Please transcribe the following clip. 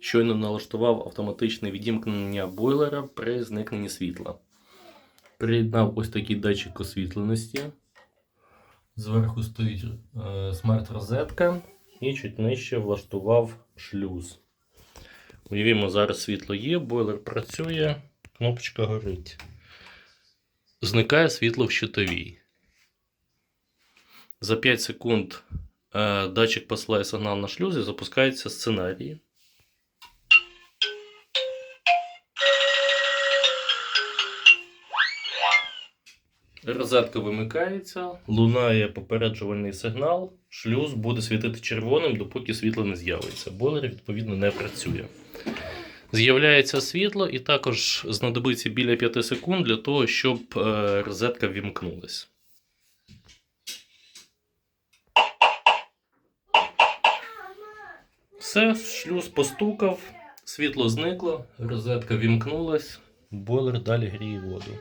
Щойно налаштував автоматичне відімкнення бойлера при зникненні світла. Приєднав ось такий датчик освітленості. Зверху стоїть е, смарт-розетка і чуть нижче влаштував шлюз. Уявімо, зараз світло є, бойлер працює, кнопочка горить. Зникає світло в щитовій. За 5 секунд е, датчик посилає сигнал на шлюз і запускається сценарій. Розетка вимикається, лунає попереджувальний сигнал, шлюз буде світити червоним, допоки світло не з'явиться. Бойлер, відповідно, не працює. З'являється світло, і також знадобиться біля 5 секунд для того, щоб е, розетка вімкнулась. Все, шлюз постукав, світло зникло, розетка вімкнулась, бойлер далі гріє воду.